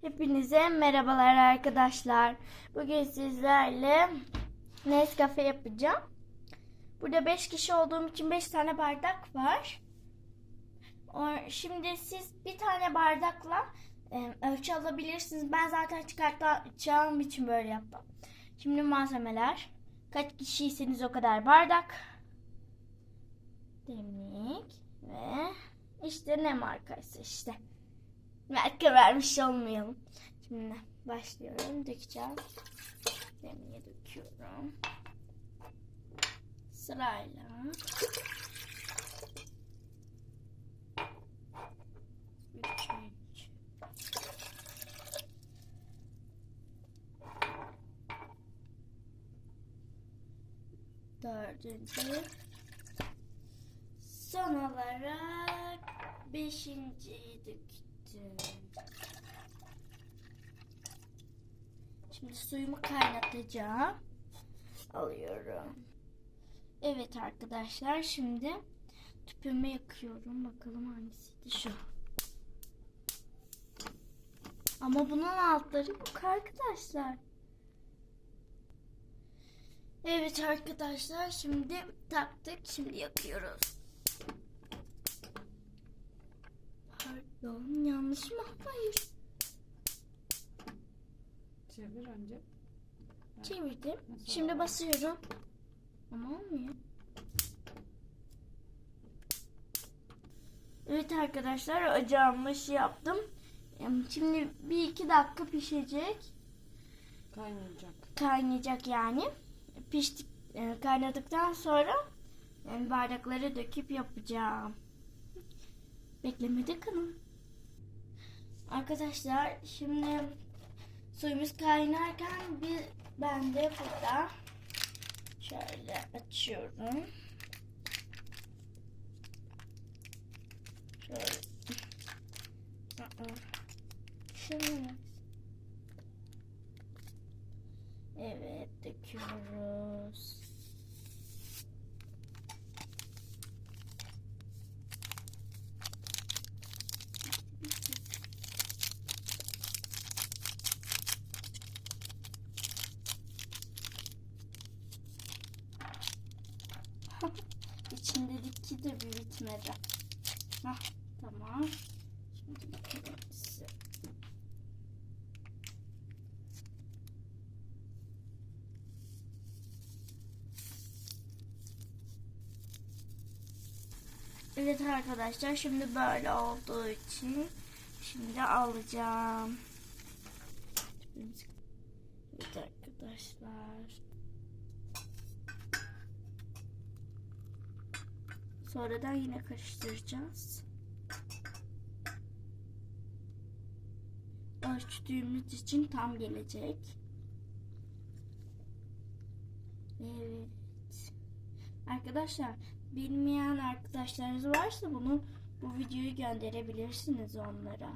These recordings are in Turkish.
Hepinize merhabalar arkadaşlar. Bugün sizlerle Nescafe yapacağım. Burada 5 kişi olduğum için 5 tane bardak var. Şimdi siz bir tane bardakla e, ölçü alabilirsiniz. Ben zaten çıkartacağım için böyle yaptım. Şimdi malzemeler. Kaç kişiyseniz o kadar bardak. Demlik ve işte ne markaysa işte. Marka vermiş olmayalım. Şimdi başlıyorum. Dökeceğim. Demliğe döküyorum. Sırayla. Dördüncü. Son olarak beşinciyi döktüm. Şimdi suyumu kaynatacağım. Alıyorum. Evet arkadaşlar şimdi tüpümü yakıyorum. Bakalım hangisiydi şu. Ama bunun altları yok arkadaşlar. Evet arkadaşlar şimdi taktık. Şimdi yakıyoruz. Pardon yanlış mı? Hayır. Çevir önce. Çevirdim. Nasıl Şimdi oldu? basıyorum. Ama olmuyor. Evet arkadaşlar ocağımı şey yaptım. Şimdi bir iki dakika pişecek. Kaynayacak. Kaynayacak yani. Piştik, e, kaynadıktan sonra e, bardakları döküp yapacağım. Beklemede kalın. Arkadaşlar şimdi suyumuz kaynarken bir ben de burada şöyle açıyorum. Şöyle. Şunu Evet döküyoruz. İçindeki de bir bitmedi. Hah, tamam. Şimdi size. Evet arkadaşlar şimdi böyle olduğu için şimdi alacağım. Evet arkadaşlar. Sonradan yine karıştıracağız. Ölçtüğümüz için tam gelecek. Evet. Arkadaşlar bilmeyen arkadaşlarınız varsa bunu bu videoyu gönderebilirsiniz onlara.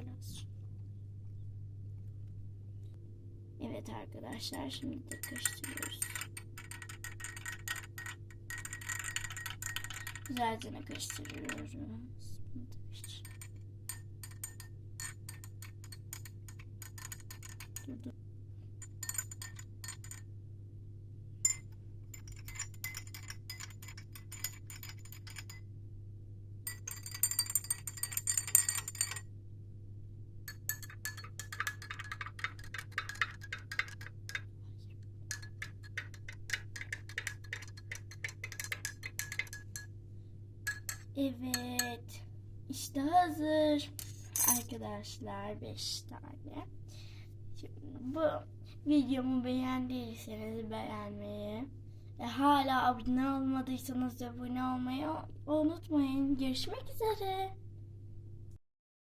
Biraz. Evet arkadaşlar şimdi de karıştırıyoruz. Güzelce karıştırıyoruz. Dur, dur. Evet. İşte hazır. Arkadaşlar 5 tane. Şimdi bu videomu beğendiyseniz beğenmeyi ve hala abone olmadıysanız abone olmayı unutmayın. Görüşmek üzere.